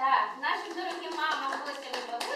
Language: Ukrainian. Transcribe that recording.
Так, нашим дорогим мамам, гостям і